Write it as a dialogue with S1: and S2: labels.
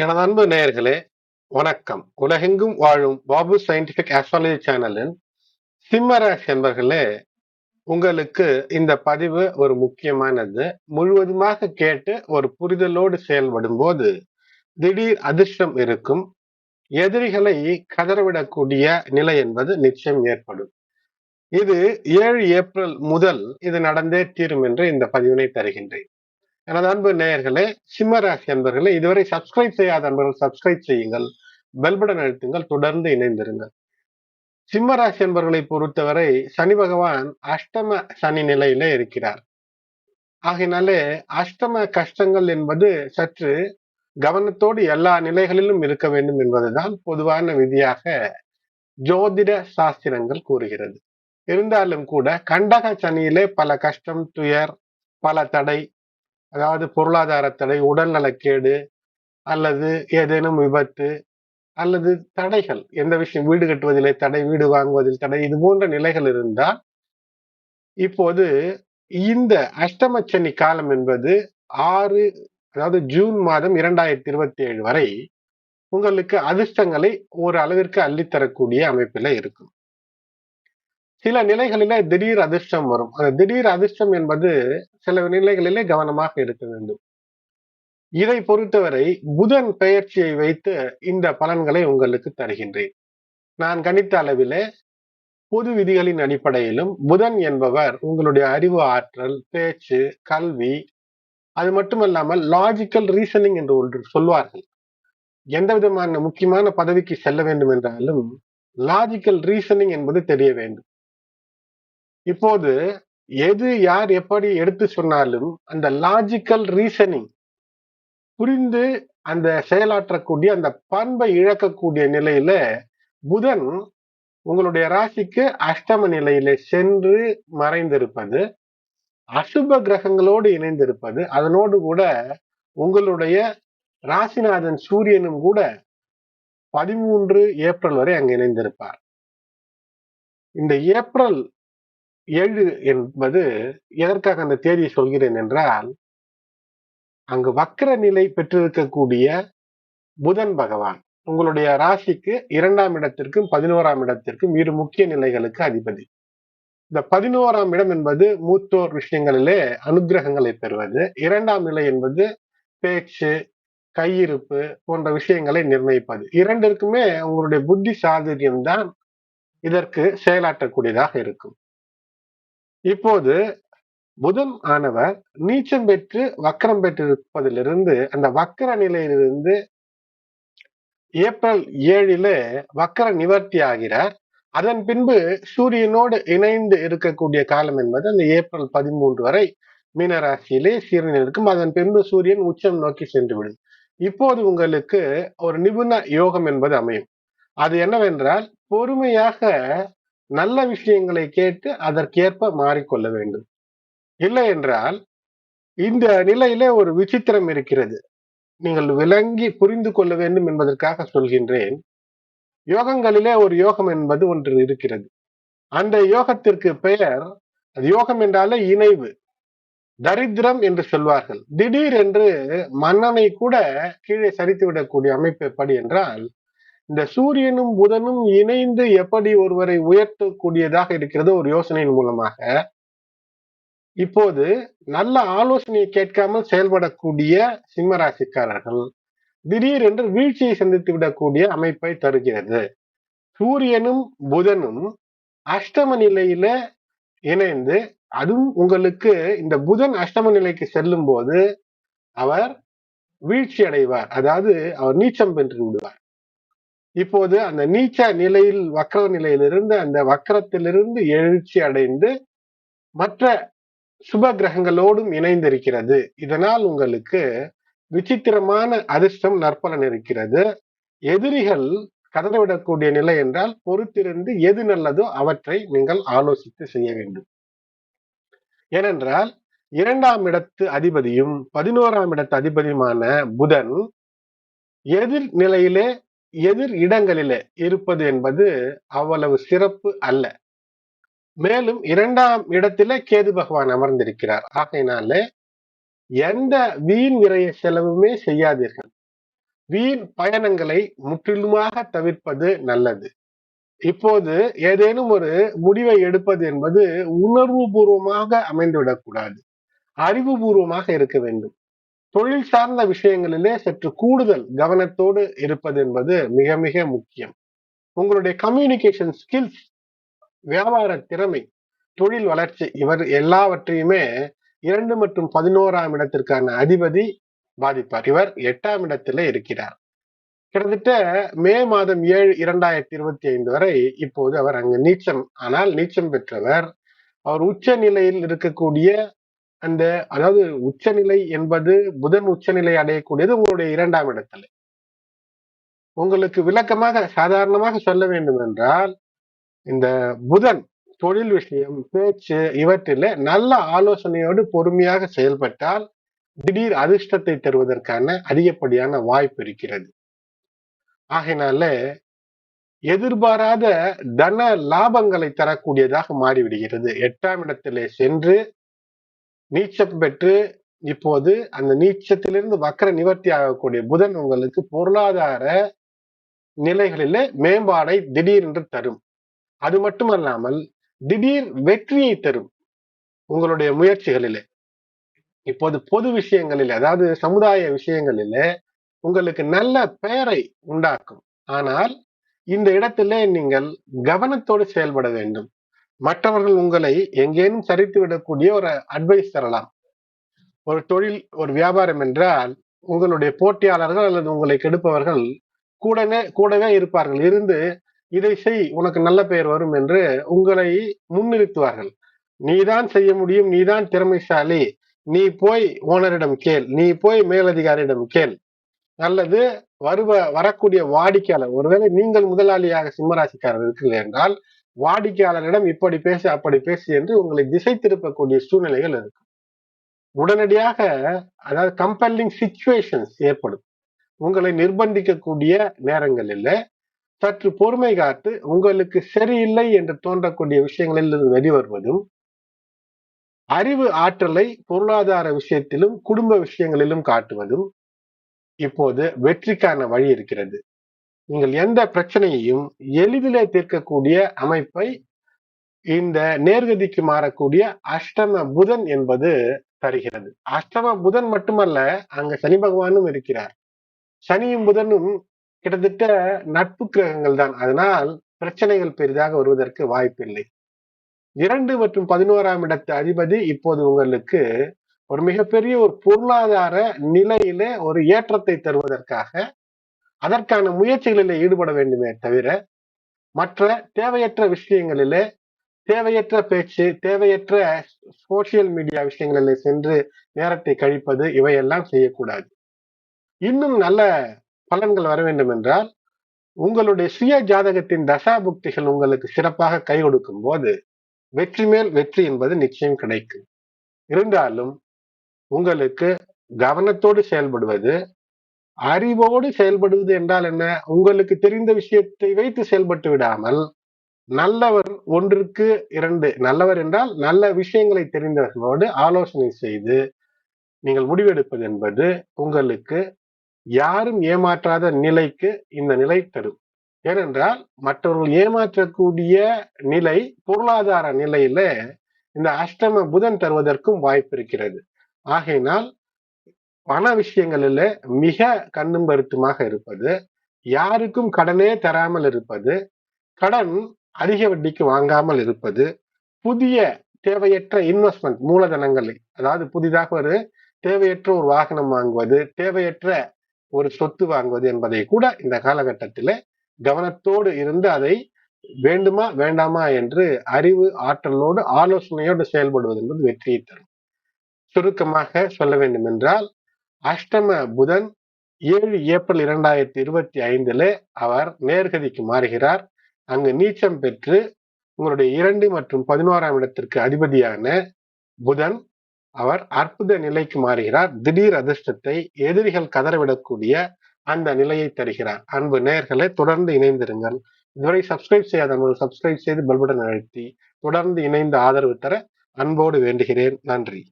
S1: எனது அன்பு நேயர்களே வணக்கம். உலகெங்கும் வாழும் பாபு சயின்டிபிக் ஆஸ்ட்ராலஜி சேனலின் சிம்மராசி என்பர்களே உங்களுக்கு இந்த பதிவு ஒரு முக்கியமானது. முழுவதுமாக கேட்டு ஒரு புரிதலோடு செயல்படும் போது திடீர் அதிர்ஷ்டம் இருக்கும். எதிரிகளை கதறவிடக்கூடிய நிலை என்பது நிச்சயம் ஏற்படும். இது ஏழு ஏப்ரல் முதல் இது நடந்தே தீரும் என்று இந்த பதிவினை தருகின்றேன். எனது அன்பு நேயர்களே சிம்மராசி அன்பர்களே இதுவரை சப்ஸ்கிரைப் செய்யாத அன்பர்கள் சப்ஸ்கிரைப் செய்யுங்கள். பெல்படன் அழுத்துங்கள். தொடர்ந்து இணைந்திருங்கள். சிம்மராசி அன்பர்களை பொறுத்தவரை சனி பகவான் அஷ்டம சனி நிலையிலே இருக்கிறார். ஆகையினாலே அஷ்டம கஷ்டங்கள் என்பது சற்று கவனத்தோடு எல்லா நிலைகளிலும் இருக்க வேண்டும் என்பதுதான் பொதுவான விதியாக ஜோதிட சாஸ்திரங்கள் கூறுகிறது. இருந்தாலும் கூட கண்டக சனியிலே பல கஷ்டம் துயர் பல தடை அதாவது பொருளாதார தடை உடல்நலக்கேடு அல்லது ஏதேனும் விபத்து அல்லது தடைகள் எந்த விஷயம் வீடு கட்டுவதிலே தடை வீடு வாங்குவதில் தடை இது போன்ற நிலைகள் இருந்தால் இப்போது இந்த அஷ்டமச்சனி காலம் என்பது ஆறு அதாவது ஜூன் மாதம் இரண்டாயிரத்தி இருபத்தி ஏழு வரை உங்களுக்கு அதிர்ஷ்டங்களை ஒரு அளவிற்கு அள்ளித்தரக்கூடிய அமைப்பில் இருக்கும். சில நிலைகளிலே திடீர் அதிர்ஷ்டம் வரும். அந்த திடீர் அதிர்ஷ்டம் என்பது சில நிலைகளிலே கவனமாக இருக்க வேண்டும். இதை பொறுத்தவரை புதன் பெயர்ச்சியை வைத்து இந்த பலன்களை உங்களுக்கு தருகின்றேன். நான் கணித்த அளவிலே பொது விதிகளின் அடிப்படையிலும் புதன் என்பவர் உங்களுடைய அறிவு ஆற்றல் பேச்சு கல்வி அது மட்டுமல்லாமல் லாஜிக்கல் ரீசனிங் என்று ஒன்று சொல்வார்கள். எந்த விதமான முக்கியமான பதவிக்கு செல்ல வேண்டும் என்றாலும் லாஜிக்கல் ரீசனிங் என்பது தெரிய வேண்டும். இப்போது எது யார் எப்படி எடுத்து சொன்னாலும் அந்த லாஜிக்கல் ரீசனிங் புரிந்து அந்த செயலாற்றக்கூடிய அந்த பண்பை இழக்கக்கூடிய நிலையில புதன் உங்களுடைய ராசிக்கு அஷ்டம நிலையில சென்று மறைந்திருப்பது அசுப கிரகங்களோடு இணைந்திருப்பது அதனோடு கூட உங்களுடைய ராசிநாதன் சூரியனும் கூட பதிமூன்று ஏப்ரல் வரை அங்கு இணைந்திருப்பார். இந்த ஏப்ரல் ஏழு என்பது எதற்காக அந்த தேதியை சொல்கிறேன் என்றால் அங்கு வக்கர நிலை பெற்றிருக்கக்கூடிய புதன் பகவான் உங்களுடைய ராசிக்கு இரண்டாம் இடத்திற்கும் பதினோராம் இடத்திற்கும் இரு முக்கிய நிலைகளுக்கு அதிபதி. இந்த பதினோராம் இடம் என்பது மூத்தோர் விஷயங்களிலே அனுகிரகங்களை பெறுவது. இரண்டாம் நிலை என்பது பேச்சு கையிருப்பு போன்ற விஷயங்களை நிர்ணயிப்பது. இரண்டிற்குமே உங்களுடைய புத்தி சாதுரியம் தான் இதற்கு செயலாற்றக்கூடியதாக இருக்கும். இப்போது புதன் ஆனவர் நீச்சம் பெற்று வக்கரம் பெற்றிருப்பதிலிருந்து அந்த வக்கர நிலையிலிருந்து ஏப்ரல் ஏழில வக்கர நிவர்த்தி ஆகிறார். அதன் பின்பு சூரியனோடு இணைந்து இருக்கக்கூடிய காலம் என்பது அந்த ஏப்ரல் பதிமூன்று வரை மீனராசியிலே சீரனில் இருக்கும் அதன் பின்பு சூரியன் உச்சம் நோக்கி சென்று விடும் இப்போது உங்களுக்கு ஒரு நிபுண யோகம் என்பது அமையும். அது என்னவென்றால் பொறுமையாக நல்ல விஷயங்களை கேட்டு அதற்கேற்ப மாறிக்கொள்ள வேண்டும். இல்லை என்றால் இந்த நிலையிலே ஒரு விசித்திரம் இருக்கிறது. நீங்கள் விளங்கி புரிந்து கொள்ள வேண்டும் என்பதற்காக சொல்கின்றேன். யோகங்களிலே ஒரு யோகம் என்பது ஒன்று இருக்கிறது. அந்த யோகத்திற்கு பெயர் அது யோகம் என்றாலே இணைவு. தரித்திரம் என்று சொல்வார்கள். திடீர் என்று மன்னனை கூட கீழே சரித்து விடக்கூடிய அமைப்பு எப்படி என்றால் இந்த சூரியனும் புதனும் இணைந்து எப்படி ஒருவரை உயர்த்தக்கூடியதாக இருக்கிறது ஒரு யோசனையின் மூலமாக. இப்போது நல்ல ஆலோசனையை கேட்காமல் செயல்படக்கூடிய சிம்மராசிக்காரர்கள் திடீர் என்று வீழ்ச்சியை சந்தித்து விடக்கூடிய அமைப்பை தருகிறது. சூரியனும் புதனும் அஷ்டம நிலையில இணைந்து அதுவும் உங்களுக்கு இந்த புதன் அஷ்டம நிலைக்கு செல்லும் போது அவர் வீழ்ச்சி அடைவார் அதாவது அவர் நீச்சம் பெற்று விடுவார். இப்போது அந்த நீச்ச நிலையில் வக்கர நிலையிலிருந்து அந்த வக்கரத்திலிருந்து எழுச்சி அடைந்து மற்ற சுப கிரகங்களோடும் இணைந்திருக்கிறது. இதனால் உங்களுக்கு விசித்திரமான அதிர்ஷ்டம் நற்பலன் இருக்கிறது. எதிரிகள் கதறவிடக்கூடிய நிலை என்றால் பொறுத்திருந்து எது நல்லதோ அவற்றை நீங்கள் ஆலோசித்து செய்ய வேண்டும். ஏனென்றால் இரண்டாம் இடத்து அதிபதியும் பதினோராம் இடத்து அதிபதியுமான புதன் எதிர் நிலையிலே எதிர் இடங்களிலே இருப்பது என்பது அவ்வளவு சிறப்பு அல்ல. மேலும் இரண்டாம் இடத்திலே கேது பகவான் அமர்ந்திருக்கிறார். ஆகையினாலே எந்த வீண் விரைய செலவுமே செய்யாதீர்கள். வீண் பயணங்களை முற்றிலுமாக தவிர்ப்பது நல்லது. இப்போது ஏதேனும் ஒரு முடிவை எடுப்பது என்பது உணர்வு பூர்வமாக அமைந்துவிடக்கூடாது. அறிவுபூர்வமாக இருக்க வேண்டும். தொழில் சார்ந்த விஷயங்களிலே சற்று கூடுதல் கவனத்தோடு இருப்பது என்பது மிக மிக முக்கியம். உங்களுடைய கம்யூனிகேஷன் ஸ்கில்ஸ் வியாபார திறமை தொழில் வளர்ச்சி இவர் எல்லாவற்றையுமே இரண்டு மற்றும் பதினோராம் இடத்திற்கான அதிபதி பாதிப்பார். இவர் எட்டாம் இடத்துல இருக்கிறார். கிட்டத்தட்ட மே மாதம் ஏழு இரண்டாயிரத்தி இருபத்தி ஐந்து வரை இப்போது அவர் அங்கு நீச்சம் ஆனால் நீச்சம் பெற்றவர். அவர் உச்ச நிலையில் இருக்கக்கூடிய அந்த அதாவது உச்சநிலை என்பது புதன் உச்சநிலை அடையக்கூடியது உங்களுடைய இரண்டாம் இடத்துல. உங்களுக்கு விளக்கமாக சாதாரணமாக சொல்ல வேண்டும் என்றால் இந்த புதன் தொழில் விஷயம் பேச்சு இவற்றில நல்ல ஆலோசனையோடு பொறுமையாக செயல்பட்டால் திடீர் அதிர்ஷ்டத்தை தருவதற்கான அதிகப்படியான வாய்ப்பு இருக்கிறது. ஆகையினால எதிர்பாராத தன லாபங்களை தரக்கூடியதாக மாறிவிடுகிறது. எட்டாம் இடத்திலே சென்று நீச்சம் பெற்று இப்போது அந்த நீச்சத்திலிருந்து வக்கர நிவர்த்தி ஆகக்கூடிய புதன் உங்களுக்கு பொருளாதார நிலைகளில மேம்பாடை திடீரென்று தரும். அது மட்டுமல்லாமல் திடீர் வெற்றியை தரும் உங்களுடைய முயற்சிகளிலே. இப்போது பொது விஷயங்களில் அதாவது சமுதாய விஷயங்களில உங்களுக்கு நல்ல பெயரை உண்டாக்கும். ஆனால் இந்த இடத்துல நீங்கள் கவனத்தோடு செயல்பட வேண்டும். மற்றவர்கள் உங்களை எங்கேனும் சரித்து விடக்கூடிய ஒரு அட்வைஸ் தரலாம். ஒரு தொழில் ஒரு வியாபாரம் என்றால் உங்களுடைய போட்டியாளர்கள் அல்லது உங்களை கெடுப்பவர்கள் கூடவே கூடவே இருப்பார்கள். இருந்து இதை செய் உனக்கு நல்ல பெயர் வரும் என்று உங்களை முன்னிறுத்துவார்கள். நீதான் செய்ய முடியும் நீதான் திறமைசாலி நீ போய் ஓனரிடம் கேள் நீ போய் மேலதிகாரியிடம் கேள். அல்லது வருவ வரக்கூடிய வாடிக்கையாளர் ஒருவேளை நீங்கள் முதலாளியாக சிம்மராசிக்காரர் இருக்கிறீர்கள் என்றால் வாடிக்கையாளரிடம் இப்படி பேசி அப்படி பேசு என்று உங்களை திசை திருப்பக்கூடிய சூழ்நிலைகள் இருக்கும் உடனடியாக அதாவது கம்பல்லிங் சிச்சுவேஷன்ஸ் ஏற்படும். உங்களை நிர்பந்திக்கக்கூடிய நேரங்களில் சற்று பொறுமை காத்து உங்களுக்கு சரியில்லை என்று தோன்றக்கூடிய விஷயங்களில் வெளிவருவதும் அறிவு ஆற்றலை பொருளாதார விஷயத்திலும் குடும்ப விஷயங்களிலும் காட்டுவதும் இப்போது வெற்றிக்கான வழி இருக்கிறது. நீங்கள் எந்த பிரச்சனையையும் எளிதிலே தீர்க்கக்கூடிய அமைப்பை இந்த நேர்கதிக்கு மாறக்கூடிய அஷ்டம புதன் என்பது தருகிறது. அஷ்டம புதன் மட்டுமல்ல அங்க சனி பகவானும் இருக்கிறார். சனியும் புதனும் கிட்டத்தட்ட நட்பு கிரகங்கள் தான். அதனால் பிரச்சனைகள் பெரிதாக வருவதற்கு வாய்ப்பில்லை. இரண்டு மற்றும் பதினோராம் இடத்து அதிபதி இப்போது உங்களுக்கு ஒரு மிகப்பெரிய ஒரு பொருளாதார நிலையில ஒரு ஏற்றத்தை தருவதற்காக அதற்கான முயற்சிகளில் ஈடுபட வேண்டுமே தவிர மற்ற தேவையற்ற விஷயங்களிலே தேவையற்ற பேச்சு தேவையற்ற சோசியல் மீடியா விஷயங்களில் சென்று நேரத்தை கழிப்பது இவையெல்லாம் செய்யக்கூடாது. இன்னும் நல்ல பலன்கள் வர வேண்டும் என்றால் உங்களுடைய சுய ஜாதகத்தின் தசா புக்திகள் உங்களுக்கு சிறப்பாக கை கொடுக்கும் போது வெற்றி மேல் வெற்றி என்பது நிச்சயம் கிடைக்கும். இருந்தாலும் உங்களுக்கு கவனத்தோடு செயல்படுவது அறிவோடு செயல்படுவது என்றால் என்ன? உங்களுக்கு தெரிந்த விஷயத்தை வைத்து செயல்பட்டு விடாமல் நல்லவர் ஒன்றுக்கு இரண்டு. நல்லவர் என்றால் நல்ல விஷயங்களை தெரிந்தவர்களோடு ஆலோசனை செய்து நீங்கள் முடிவெடுப்பது என்பது உங்களுக்கு யாரும் ஏமாற்றாத நிலைக்கு இந்த நிலை தரும். ஏனென்றால் மற்றவர்கள் ஏமாற்றக்கூடிய நிலை பொருளாதார நிலையில இந்த அஷ்டம புதன் தருவதற்கும் வாய்ப்பு இருக்கிறது. ஆகையினால் பண விஷயங்களில் மிக கண்ணும் கருத்துமாக இருப்பது யாருக்கும் கடனே தராமல் இருப்பது கடன் அதிக வட்டிக்கு வாங்காமல் இருப்பது புதிய தேவையற்ற இன்வெஸ்ட்மெண்ட் மூலதனங்களை அதாவது புதிதாக ஒரு தேவையற்ற ஒரு வாகனம் வாங்குவது தேவையற்ற ஒரு சொத்து வாங்குவது என்பதை கூட இந்த காலகட்டத்தில் கவனத்தோடு இருந்து அதை வேண்டுமா வேண்டாமா என்று அறிவு ஆற்றலோடு ஆலோசனையோடு செயல்படுவது என்பது வெற்றியை தரும். சுருக்கமாக சொல்ல வேண்டும் என்றால் அஷ்டம புதன் ஏழு ஏப்ரல் இரண்டாயிரத்தி இருபத்தி ஐந்தில் அவர் நேர்கதிக்கு மாறுகிறார். அங்கு நீச்சம் பெற்று உங்களுடைய இரண்டு மற்றும் பதினோராம் இடத்திற்கு அதிபதியான புதன் அவர் அற்புத நிலைக்கு மாறுகிறார். திடீர் அதிர்ஷ்டத்தை எதிரிகள் கதறவிடக்கூடிய அந்த நிலையை தருகிறார். அன்பு நேர்களை தொடர்ந்து இணைந்திருங்கள். இதுவரை சப்ஸ்கிரைப் செய்யாதவர்கள் சப்ஸ்கிரைப் செய்து பல்புடன் அழுத்தி தொடர்ந்து இணைந்து ஆதரவு தர அன்போடு வேண்டுகிறேன். நன்றி.